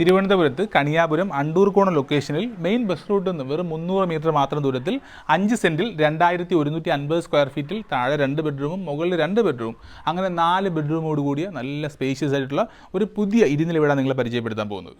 തിരുവനന്തപുരത്ത് കണിയാപുരം അണ്ടൂർകോണ ലൊക്കേഷനിൽ main bus റൂട്ടിൽ നിന്ന് വെറും മുന്നൂറ് മീറ്റർ മാത്രം ദൂരത്തിൽ അഞ്ച് സെന്റിൽ രണ്ടായിരത്തി ഒരുന്നൂറ്റി അൻപത് സ്ക്വയർ ഫീറ്റിൽ താഴെ രണ്ട് ബെഡ്റൂമും മുകളിൽ രണ്ട് ബെഡ്റൂം അങ്ങനെ നാല് ബെഡ്റൂമോട് കൂടിയ നല്ല സ്പേഷ്യസ് ആയിട്ടുള്ള ഒരു പുതിയ ഇരുന്നിലിവിടെ നിങ്ങളെ പരിചയപ്പെടുത്താൻ പോകുന്നത്.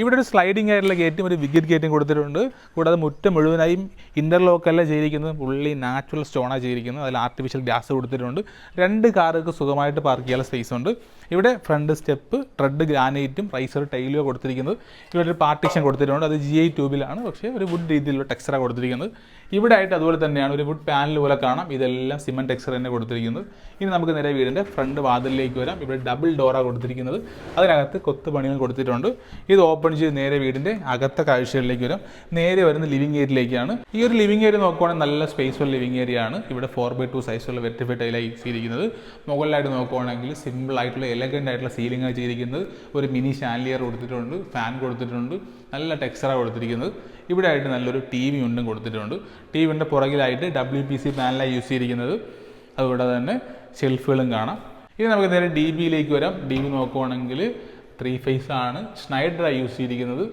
ഇവിടെ ഒരു സ്ലൈഡിംഗ് ആയിട്ടുള്ള ഗേറ്റും ഒരു വിക്കറ്റ് ഗേറ്റും കൊടുത്തിട്ടുണ്ട്. കൂടാതെ മുറ്റം മുഴുവനായും ഇന്റർലോക്കല്ല ചെയ്തിരിക്കുന്നത്. പുള്ളി നാച്ചുറൽ സ്റ്റോണാണ് ചെയ്തിരിക്കുന്നത്. അതിൽ ആർട്ടിഫിഷ്യൽ ഗ്യാസ് കൊടുത്തിട്ടുണ്ട്. രണ്ട് കാറുകൾക്ക് സുഖമായിട്ട് പാർക്ക് ചെയ്യാനുള്ള സ്പേസ് ഉണ്ട്. ഇവിടെ ഫ്രണ്ട് സ്റ്റെപ്പ് ട്രെഡ് ഗ്രാനൈറ്റും റൈസർ ടൈലുമോ കൊടുത്തിരിക്കുന്നത്. ഇവിടെ ഒരു പാർട്ടിഷൻ കൊടുത്തിട്ടുണ്ട്. അത് ജി ഐ ട്യൂബിലാണ് പക്ഷേ ഒരു വുഡ് രീതിയിലുള്ള ടെക്സ്ചറാണ് കൊടുത്തിരിക്കുന്നത്. ഇവിടെ ആയിട്ട് അതുപോലെ തന്നെയാണ് ഒരു വുഡ് പാനൽ പോലെ കാണാം. ഇതെല്ലാം സിമന്റ് ടെക്സ്ചർ തന്നെ കൊടുത്തിരിക്കുന്നത്. ഇനി നമുക്ക് നേരെ വീടിന്റെ ഫ്രണ്ട് വാതിലിലേക്ക് വരാം. ഇവിടെ ഡബിൾ ഡോറാണ് കൊടുത്തിരിക്കുന്നത്. അതിനകത്ത് കൊത്തുപണികൾ കൊടുത്തിട്ടുണ്ട്. ഇത് ഓപ്പൺ ചെയ്ത് നേരെ വീടിന്റെ അകത്തെ കാഴ്ചകളിലേക്ക് വരും. നേരെ വരുന്ന ലിവിങ് ഏരിയയിലേക്കാണ് ഈ ഒരു ലിവിങ് ഏരിയ നോക്കുവാണെങ്കിൽ നല്ല സ്പേസ് ഉള്ള ലിവിങ് ഏരിയ ആണ്. ഇവിടെ ഫോർ ബൈ ടു സൈസുള്ള വെറ്റിഫൈ ടൈലായി ചെയ്തിരിക്കുന്നത്. മുകളിലായിട്ട് നോക്കുവാണെങ്കിൽ സിമ്പിൾ ആയിട്ടുള്ള എലഗന്റ് ആയിട്ടുള്ള സീലിംഗ് ആണ് ചെയ്തിരിക്കുന്നത്. ഒരു മിനി ഷാൻലിയർ കൊടുത്തിട്ടുണ്ട് ഫാൻ കൊടുത്തിട്ടുണ്ട് നല്ല ടെക്സ്ചറാണ് കൊടുത്തിരിക്കുന്നത്. ഇവിടെ ആയിട്ട് നല്ലൊരു ടി വി ഉണ്ടും കൊടുത്തിട്ടുണ്ട്. ടി വിന്റെ പുറകിലായിട്ട് ഡബ്ല്യു പി സി പാനലായി യൂസ് ചെയ്തിരിക്കുന്നത്. അതുകൂടാതെ തന്നെ ഷെൽഫുകളും കാണാം. ഇനി നമുക്ക് നേരെ ഡി ബിയിലേക്ക് വരാം. ഡി ബി നോക്കുവാണെങ്കിൽ ത്രീ ഫേസ് ആണ്. സ്നൈഡറാണ് യൂസ് ചെയ്തിരിക്കുന്നത്.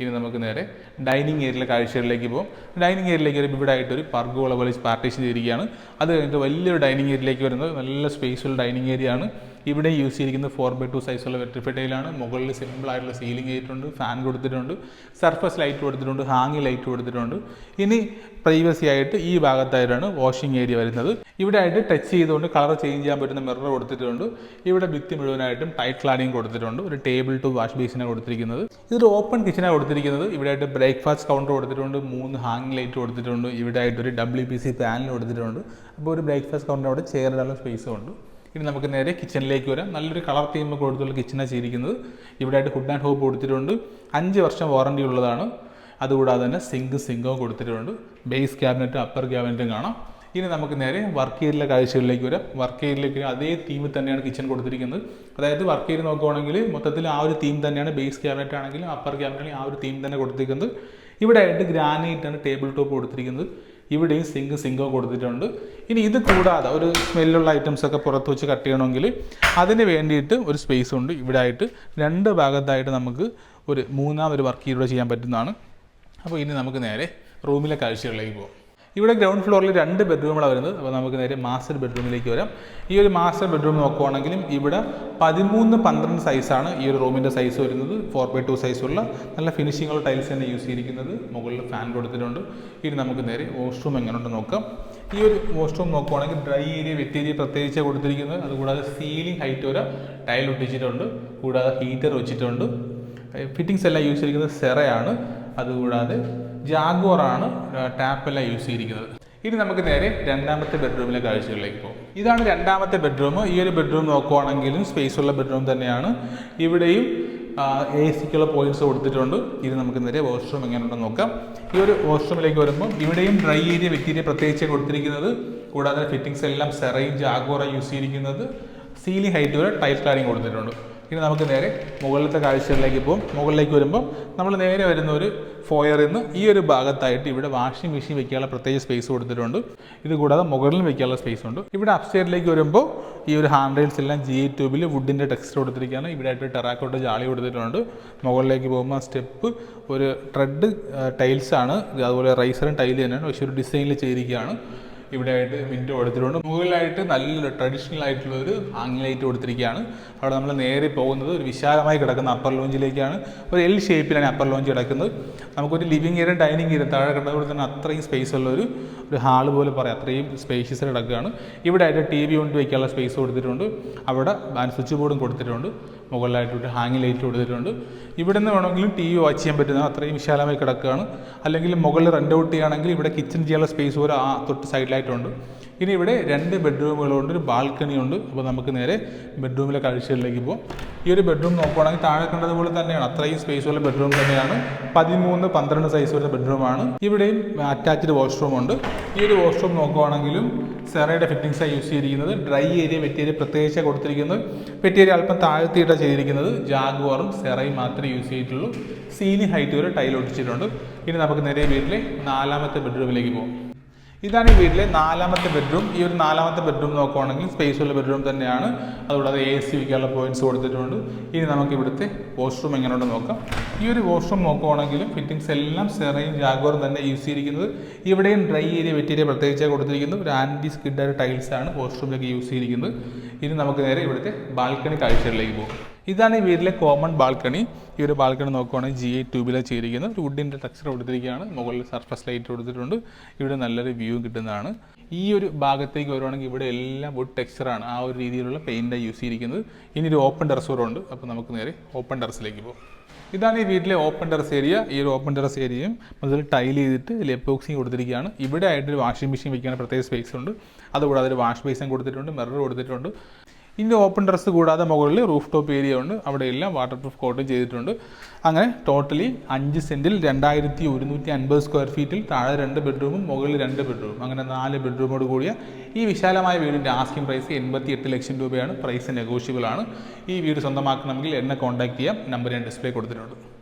ഇനി നമുക്ക് നേരെ ഡൈനിങ് ഏരിയയിലെ കാഴ്ചകളിലേക്ക് പോകും ഡൈനിങ് ഏരിയയിലേക്ക് ഒരു ഇവിടെ ആയിട്ട് ഒരു പർഗോള പോലെ പാർട്ടീഷൻ ചെയ്തിരിക്കുകയാണ്. അത് കഴിഞ്ഞിട്ട് വലിയൊരു ഡൈനിങ് ഏരിയയിലേക്ക് വരുന്നത്. നല്ല സ്പേസുള്ള ഡൈനിങ് ഏരിയ ആണ്. ഇവിടെ യൂസ് ചെയ്തിരിക്കുന്നത് ഫോർ ബൈ ടു സൈസുള്ള ടൈലാണ് മുകളിൽ സിമ്പിൾ ആയിട്ടുള്ള സീലിംഗ് ചെയ്തിട്ടുണ്ട് ഫാൻ കൊടുത്തിട്ടുണ്ട് സർഫസ് ലൈറ്റ് കൊടുത്തിട്ടുണ്ട് ഹാങ്ങി ലൈറ്റ് കൊടുത്തിട്ടുണ്ട്. ഇനി പ്രൈവസി ആയിട്ട് ഈ ഭാഗത്തായിട്ടാണ് വാഷിംഗ് ഏരിയ വരുന്നത്. ഇവിടെ ആയിട്ട് ടച്ച് ചെയ്തുകൊണ്ട് കളർ ചേഞ്ച് ചെയ്യാൻ പറ്റുന്ന മിറർ കൊടുത്തിട്ടുണ്ട്. ഇവിടെ ഭിത്തി മുഴുവനായിട്ടും ടൈറ്റ് ക്ലാഡിങ് കൊടുത്തിട്ടുണ്ട്. ഒരു ടേബിൾ ടു വാഷ് ബേസിനാണ് കൊടുത്തിരിക്കുന്നത്. ഇതൊരു ഓപ്പൺ കിച്ചനാണ് കൊടുത്തിരിക്കുന്നത്. ഇവിടെ ആയിട്ട് ബ്രേക്ക്ഫാസ്റ്റ് കൗണ്ടർ കൊടുത്തിട്ടുണ്ട്. മൂന്ന് ഹാങ് ലൈറ്റ് കൊടുത്തിട്ടുണ്ട്. ഇവിടെ ആയിട്ട് ഒരു ഡബ്ല്യു പി സി പാനൽ കൊടുത്തിട്ടുണ്ട്. അപ്പോൾ ഒരു ബ്രേക്ക്ഫാസ്റ്റ് കൗണ്ടർ അവിടെ ചെയറിടാനുള്ള സ്പേസും ഉണ്ട്. ഇനി നമുക്ക് നേരെ കിച്ചണിലേക്ക് വരാം. നല്ലൊരു കളർ തീം കൊടുത്തുള്ള കിച്ചണാണ് ചെയ്തിരിക്കുന്നത്. ഇവിടെ ആയിട്ട് ഹുഡ് ആൻഡ് ഹോപ്പ് കൊടുത്തിട്ടുണ്ട്. അഞ്ച് വർഷം വാറണ്ടി ഉള്ളതാണ്. അതുകൂടാതെ തന്നെ സിങ്ക് സിങ്കോ കൊടുത്തിട്ടുണ്ട്. ബേസ് ക്യാബിനറ്റും അപ്പർ ക്യാബിനറ്റും കാണാം. ഇനി നമുക്ക് നേരെ വർക്ക് ഏരിയയിലെ കാഴ്ചകളിലേക്ക് വരാം. വർക്ക് ഏരിയയിലേക്ക് അതേ തീമിൽ തന്നെയാണ് കിച്ചൺ കൊടുത്തിരിക്കുന്നത്. അതായത് വർക്ക് ഏരിയ നോക്കുവാണെങ്കിൽ മൊത്തത്തിൽ ആ ഒരു തീം തന്നെയാണ് ബേസ് ക്യാബിനറ്റ് ആണെങ്കിലും അപ്പർ ക്യാബിനറ്റിലും ആ ഒരു തീം തന്നെ കൊടുത്തിരിക്കുന്നത്. ഇവിടെ ആയിട്ട് ഗ്രാനൈറ്റാണ് ടേബിൾ ടോപ്പ് കൊടുത്തിരിക്കുന്നത്. ഇവിടെയും സിങ്ക് സിങ്കോ കൊടുത്തിട്ടുണ്ട്. ഇനി ഇത് കൂടാതെ ഒരു സ്മെല്ലുള്ള ഐറ്റംസ് ഒക്കെ പുറത്ത് വെച്ച് കട്ട് ചെയ്യണമെങ്കിൽ അതിന് വേണ്ടിയിട്ട് ഒരു സ്പേസ് ഉണ്ട്. ഇവിടെ ആയിട്ട് രണ്ട് ഭാഗത്തായിട്ട് നമുക്ക് ഒരു മൂന്നാം ഒരു വർക്ക് ഇവിടെ ചെയ്യാൻ പറ്റുന്നതാണ്. അപ്പോൾ ഇനി നമുക്ക് നേരെ റൂമിലെ കാഴ്ചകളിലേക്ക് പോകാം ഇവിടെ ഗ്രൗണ്ട് ഫ്ലോറിൽ രണ്ട് ബെഡ്റൂമുകളാണ് വരുന്നത്. അപ്പോൾ നമുക്ക് നേരെ മാസ്റ്റർ ബെഡ്റൂമിലേക്ക് വരാം. ഈ ഒരു മാസ്റ്റർ ബെഡ്റൂം നോക്കുവാണെങ്കിലും ഇവിടെ പതിമൂന്ന് പന്ത്രണ്ട് സൈസാണ് ഈ ഒരു റൂമിന്റെ സൈസ് വരുന്നത്. ഫോർ ബൈ ടു സൈസുള്ള നല്ല ഫിനിഷിങ്ങുള്ള ടൈൽസ് തന്നെ യൂസ് ചെയ്തിരിക്കുന്നത്. മുകളിൽ ഫാൻ കൊടുത്തിട്ടുണ്ട്. ഇനി നമുക്ക് നേരെ വാഷ്റൂം എങ്ങനെയുണ്ട് നോക്കാം. ഈ ഒരു വാഷ്റൂം നോക്കുവാണെങ്കിൽ ഡ്രൈ ഏരിയ വെറ്റ് ഏരിയ പ്രത്യേകിച്ച് കൊടുത്തിരിക്കുന്നത്. അതുകൂടാതെ സീലിംഗ് ഹൈറ്റ് വരെ ടൈൽ ഒട്ടിച്ചിട്ടുണ്ട്. കൂടാതെ ഹീറ്റർ വെച്ചിട്ടുണ്ട്. ഫിറ്റിങ്സ് എല്ലാം യൂസ് ചെയ്തിരിക്കുന്നത് സെറയാണ്. അതുകൂടാതെ ജാഗോറാണ് ടാപ്പെല്ലാം യൂസ് ചെയ്തിരിക്കുന്നത്. ഇനി നമുക്ക് നേരെ രണ്ടാമത്തെ ബെഡ്റൂമിലെ കാഴ്ചകളിലേക്ക് പോകും. ഇതാണ് രണ്ടാമത്തെ ബെഡ്റൂം. ഈ ഒരു ബെഡ്റൂം നോക്കുവാണെങ്കിലും സ്പേസ് ഉള്ള ബെഡ്റൂം തന്നെയാണ്. ഇവിടെയും എ സിക്കുള്ള പോയിന്റ്സ് കൊടുത്തിട്ടുണ്ട്. ഇനി നമുക്ക് നേരെ വാഷ്റൂം എങ്ങനെയുണ്ടെന്ന് നോക്കാം. ഈ ഒരു വാഷ്റൂമിലേക്ക് വരുമ്പോൾ ഇവിടെയും ഡ്രൈ ഏരിയ മെറ്റീരിയൽ പ്രത്യേകിച്ച് കൊടുത്തിരിക്കുന്നത് കൂടാതെ ഫിറ്റിംഗ്സ് എല്ലാം സെറൈൻ ജാഗോറ യൂസ് ചെയ്തിരിക്കുന്നത് സീലിംഗ് ഹൈറ്റ് വരെ ടൈൽ ക്ലാഡിങ് കൊടുത്തിട്ടുണ്ട്. ഇനി നമുക്ക് നേരെ മുകളിലത്തെ കാഴ്ചകളിലേക്ക് പോകും മുകളിലേക്ക് വരുമ്പോൾ നമ്മൾ നേരെ വരുന്ന ഒരു ഫോയറിൽ നിന്ന് ഈ ഒരു ഭാഗത്തായിട്ട് ഇവിടെ വാഷിംഗ് മെഷീൻ വെക്കാനുള്ള പ്രത്യേക സ്പേസ് കൊടുത്തിട്ടുണ്ട്. ഇത് കൂടാതെ മുകളിലും വെക്കാനുള്ള സ്പേസ് ഉണ്ട്. ഇവിടെ അപ്സ്റ്റേറിലേക്ക് വരുമ്പോൾ ഈ ഒരു ഹാൻഡ് റെയിൽസ് എല്ലാം ജി ട്യൂബിൽ വുഡിന്റെ ടെക്സ്റ്റ് കൊടുത്തിരിക്കുകയാണ്. ഇവിടെ ആയിട്ട് ടെറാക്കോട്ട് ജാളി കൊടുത്തിട്ടുണ്ട്. മുകളിലേക്ക് പോകുമ്പോൾ സ്റ്റെപ്പ് ഒരു ട്രെഡ് ടൈൽസ് ആണ്. അതുപോലെ റൈസറും ടൈൽ തന്നെയാണ്. പക്ഷേ ഒരു ഡിസൈനിൽ ചെയ്തിരിക്കുകയാണ്. ഇവിടെ ആയിട്ട് വിൻഡോ കൊടുത്തിട്ടുണ്ട്. മുകളിലായിട്ട് നല്ല ട്രഡീഷണൽ ആയിട്ടുള്ള ഒരു ഹാങ് ലൈറ്റ് കൊടുത്തിരിക്കുകയാണ്. അവിടെ നമ്മൾ നേരെ പോകുന്നത് ഒരു വിശാലമായി കിടക്കുന്ന അപ്പർ ലോഞ്ചിലേക്കാണ് ഒരു എൽ ഷേപ്പിലാണ് അപ്പർ ലോഞ്ച് കിടക്കുന്നത്. നമുക്കൊരു ലിവിങ് ഏരിയ ഡൈനിങ് ഏരിയ താഴെ കിടക്കുന്നത് തന്നെ അത്രയും സ്പേസ് ഉള്ള ഒരു ഒരു ഹാൾ പോലെ പറയാം. അത്രയും സ്പേഷ്യസ് കിടക്കുകയാണ്. ഇവിടെ ആയിട്ട് ടി വി കൊണ്ട് വയ്ക്കാനുള്ള സ്പേസ് കൊടുത്തിട്ടുണ്ട്. അവിടെ സ്വിച്ച് ബോർഡും കൊടുത്തിട്ടുണ്ട്. മുകളിലായിട്ട് ഒരു ഹാങ് ലൈറ്റ് കൊടുത്തിട്ടുണ്ട്. ഇവിടെ നിന്ന് വേണമെങ്കിലും ടി വി വാച്ച് ചെയ്യാൻ പറ്റുന്ന അത്രയും വിശാലമായി കിടക്കുകയാണ്. അല്ലെങ്കിൽ മുകളിൽ റെന്റ് ഔട്ട് ചെയ്യുകയാണെങ്കിൽ ഇവിടെ കിച്ചൺ ചെയ്യാനുള്ള സ്പേസ് പോലെ ആ തൊട്ട് സൈഡിലായിട്ടുണ്ട് ഇനി ഇവിടെ രണ്ട് ബെഡ്റൂമുകളുണ്ട് ഒരു ബാൽക്കണിയുണ്ട് അപ്പോൾ നമുക്ക് നേരെ ബെഡ്റൂമിലെ കാഴ്ചകളിലേക്ക് പോകാം. ഈ ഒരു ബെഡ്റൂം നോക്കുവാണെങ്കിൽ താഴെ കണ്ടതുപോലെ തന്നെയാണ്. അത്രയും സ്പേസ് ഉള്ള ബെഡ്റൂം തന്നെയാണ്. പതിമൂന്ന് പന്ത്രണ്ട് സൈസ് വരുന്ന ബെഡ്റൂമാണ് ഇവിടെയും അറ്റാച്ച്ഡ് വാഷ്റൂം ഉണ്ട്. ഈ ഒരു വാഷ്റൂം നോക്കുവാണെങ്കിലും സെറയുടെ ഫിറ്റിങ്സാണ് യൂസ് ചെയ്തിരിക്കുന്നത്. ഡ്രൈ ഏരിയ വെറ്റ് ഏരിയ പ്രത്യേകിച്ച് കൊടുത്തിരിക്കുന്നത് വെറ്റ് ഏരിയ അല്പം താഴ്ത്തിയിട്ടാണ് ചെയ്തിരിക്കുന്നത്. ജാഗുവാറും സെറയും മാത്രമേ യൂസ് ചെയ്തിട്ടുള്ളൂ. സീലിംഗ് ഹൈറ്റ് വരെ ടൈൽ ഒട്ടിച്ചിട്ടുണ്ട്. ഇനി നമുക്ക് നേരെ വീട്ടിലെ നാലാമത്തെ ബെഡ്റൂമിലേക്ക് പോകും. ഇതാണ് ഈ വീട്ടിലെ നാലാമത്തെ ബെഡ്റൂം ഈ ഒരു നാലാമത്തെ ബെഡ്റൂം നോക്കുവാണെങ്കിൽ സ്പേസ് ഉള്ള ബെഡ്റൂം തന്നെയാണ്. അതുകൂടാതെ എ സി വയ്ക്കാനുള്ള പോയിന്റ്സ് കൊടുത്തിട്ടുണ്ട്. ഇനി നമുക്ക് ഇവിടുത്തെ വാഷ്റൂം എങ്ങനെയുണ്ട് നോക്കാം. ഈ ഒരു വാഷ്റൂം നോക്കുവാണെങ്കിലും ഫിറ്റിംഗ്സ് എല്ലാം സെറയും ജാഗോറും തന്നെ യൂസ് ചെയ്തിരിക്കുന്നത്. ഇവിടെയും ഡ്രൈ ഏരിയ വെറ്റ് ഏരിയ പ്രത്യേകിച്ച് കൊടുത്തിരിക്കുന്നത് ഒരു ആന്റി സ്കിഡ് ടൈൽസ് ആണ് വാഷ്റൂമിലേക്ക് യൂസ് ചെയ്തിരിക്കുന്നത്. ഇനി നമുക്ക് നേരെ ഇവിടുത്തെ ബാൽക്കണി കാഴ്ചകളിലേക്ക് പോകും. ഇതാണ് ഈ വീട്ടിലെ കോമൺ ബാൽക്കണി ഈ ഒരു ബാൽക്കണി നോക്കുവാണെങ്കിൽ ജി ഐ ട്യൂബിലാണ് ചെയ്തിരിക്കുന്നത്. ഒരു വുഡിന്റെ ടെക്സ്ചർ കൊടുത്തിരിക്കുകയാണ്. മുകളിൽ സർഫസ് ലൈറ്റ് കൊടുത്തിട്ടുണ്ട്. ഇവിടെ നല്ലൊരു വ്യൂ കിട്ടുന്നതാണ്. ഈ ഒരു ഭാഗത്തേക്ക് വരുവാണെങ്കിൽ ഇവിടെ എല്ലാം വുഡ് ടെക്സ്ചറാണ് ആ ഒരു രീതിയിലുള്ള പെയിന്റാണ് യൂസ് ചെയ്തിരിക്കുന്നത്. ഇനി ഒരു ഓപ്പൺ ടെറസ് ഉണ്ട്. അപ്പോൾ നമുക്ക് നേരെ ഓപ്പൺ ടെറസിലേക്ക് പോകും. ഇതാണ് ഈ വീട്ടിലെ ഓപ്പൺ ടെറസ് ഏരിയ ഈ ഒരു ഓപ്പൺ ടെറസ് ഏരിയയും മുതൽ ടൈൽ ചെയ്തിട്ട് ലെപ്പോക്സിങ് കൊടുത്തിരിക്കുകയാണ്. ഇവിടെ ആയിട്ട് ഒരു വാഷിംഗ് മെഷീൻ വയ്ക്കാൻ പ്രത്യേക സ്പേസ് ഉണ്ട്. അതുകൂടാതെ ഒരു വാഷ് ബേസിൻ കൊടുത്തിട്ടുണ്ട്. മിറർ കൊടുത്തിട്ടുണ്ട്. ഇതിന്റെ ഓപ്പൺ ടെറസ് കൂടാതെ മുകളിൽ റൂഫ് ടോപ്പ് ഏരിയ ഉണ്ട്. അവിടെ എല്ലാം വാട്ടർ പ്രൂഫ് കോട്ടും ചെയ്തിട്ടുണ്ട്. അങ്ങനെ ടോട്ടലി അഞ്ച് സെന്റിൽ രണ്ടായിരത്തി ഒരുന്നൂറ്റി അൻപത് സ്ക്വയർ ഫീറ്റിൽ താഴെ രണ്ട് ബെഡ്റൂമും മുകളിൽ രണ്ട് ബെഡ്റൂമും അങ്ങനെ നാല് ബെഡ്റൂമോട് കൂടിയ ഈ വിശാലമായ വീടിന്റെ ആസ്കിംഗ് പ്രൈസ് എൺപത്തി എട്ട് ലക്ഷം രൂപയാണ്. പ്രൈസ് നെഗോഷ്യബിൾ ആണ്. ഈ വീട് സ്വന്തമാക്കണമെങ്കിൽ എന്നെ കോൺടാക്ട് ചെയ്യാം. നമ്പർ ഞാൻ ഡിസ്പ്ലേ കൊടുത്തിട്ടുണ്ട്.